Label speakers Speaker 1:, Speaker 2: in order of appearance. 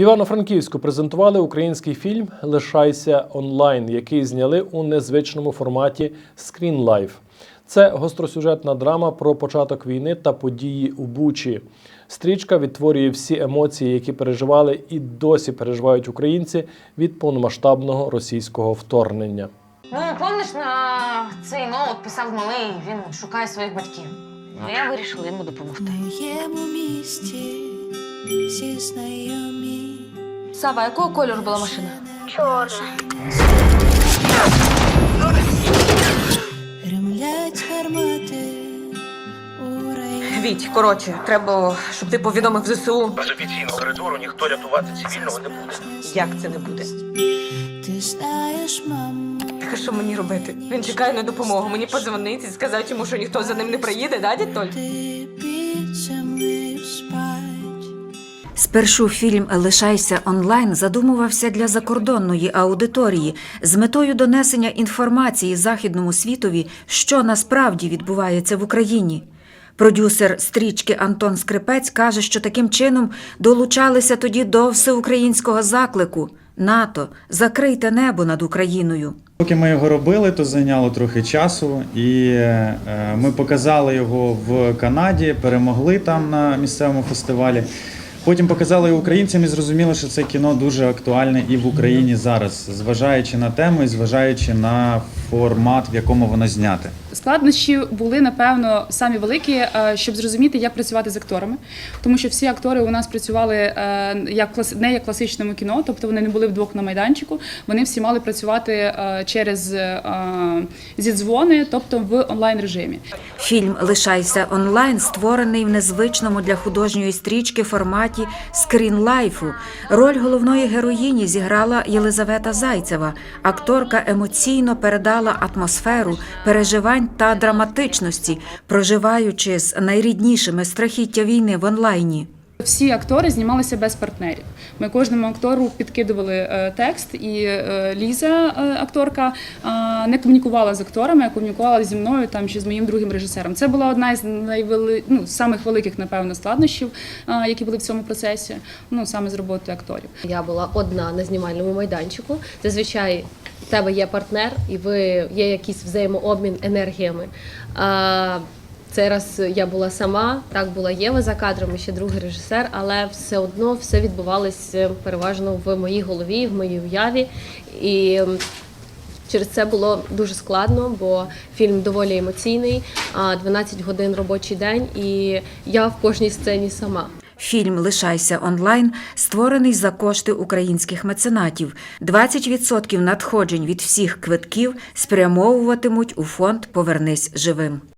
Speaker 1: В Івано-Франківську презентували український фільм Лишайся онлайн, який зняли у незвичному форматі Screen Life. Це гостросюжетна драма про початок війни та події у Бучі. Стрічка відтворює всі емоції, які переживали і досі переживають українці від повномасштабного російського вторгнення.
Speaker 2: Ну, помниш, на цей ноут писав малий, він шукає своїх батьків. Ну, я вирішила йому допомогти.
Speaker 3: В моєму місті всі знайомі.
Speaker 2: Сава, якого кольору була машина?
Speaker 3: Ремлять гармати у районі.
Speaker 2: Віть, коротше, треба, щоб ти повідомив ЗСУ.
Speaker 4: Без офіційного коридору ніхто рятувати цивільного не буде.
Speaker 2: Як це не буде?
Speaker 3: Ти знаєш, мамо,
Speaker 2: Так а що мені робити? Він чекає на допомогу. Мені подзвонити і сказати йому, що ніхто за ним не приїде, да, дядь Толь?
Speaker 3: ти
Speaker 5: Спершу фільм Лишайся онлайн задумувався для закордонної аудиторії з метою донесення інформації західному світові, що насправді відбувається в Україні. Продюсер стрічки Антон Скрипець каже, що таким чином долучалися тоді до всеукраїнського заклику НАТО закрийте небо над Україною.
Speaker 6: Поки ми його робили, то зайняло трохи часу, і е, ми показали його в Канаді, перемогли там на місцевому фестивалі. Потім показали українцям і зрозуміли, що це кіно дуже актуальне і в Україні зараз, зважаючи на тему і зважаючи на формат, в якому воно зняте.
Speaker 7: Складнощі були напевно самі великі, е, щоб зрозуміти, як працювати з акторами, тому що всі актори у нас працювали е, як не як класичному кіно, тобто вони не були вдвох на майданчику. Вони всі мали працювати е, через зідзвони, тобто в онлайн режимі.
Speaker 5: Фільм Лишайся онлайн створений в незвичному для художньої стрічки форматі скрінлайфу. Роль головної героїні зіграла Єлизавета Зайцева. Акторка емоційно передала атмосферу переживань та драматичності, проживаючи з найріднішими страхіття війни в онлайні.
Speaker 7: Всі актори знімалися без партнерів. Ми кожному актору підкидували е, текст, і е, Ліза, е, акторка, не комунікувала з акторами, а комунікувала зі мною там чи з моїм другим режисером. Це була одна із найвели... ну, самих великих, напевно, складнощів, які були в цьому процесі. Ну саме з роботою акторів.
Speaker 8: Я була одна на знімальному майданчику. Зазвичай в тебе є партнер, і ви є якийсь взаємообмін енергіями. Цей раз я була сама, так була Єва за кадром, і ще другий режисер, але все одно все відбувалося переважно в моїй голові, в моїй уяві. І Через це було дуже складно, бо фільм доволі емоційний, а 12 годин робочий день, і я в кожній сцені сама.
Speaker 5: Фільм Лишайся онлайн створений за кошти українських меценатів. 20% надходжень від всіх квитків спрямовуватимуть у фонд Повернись живим.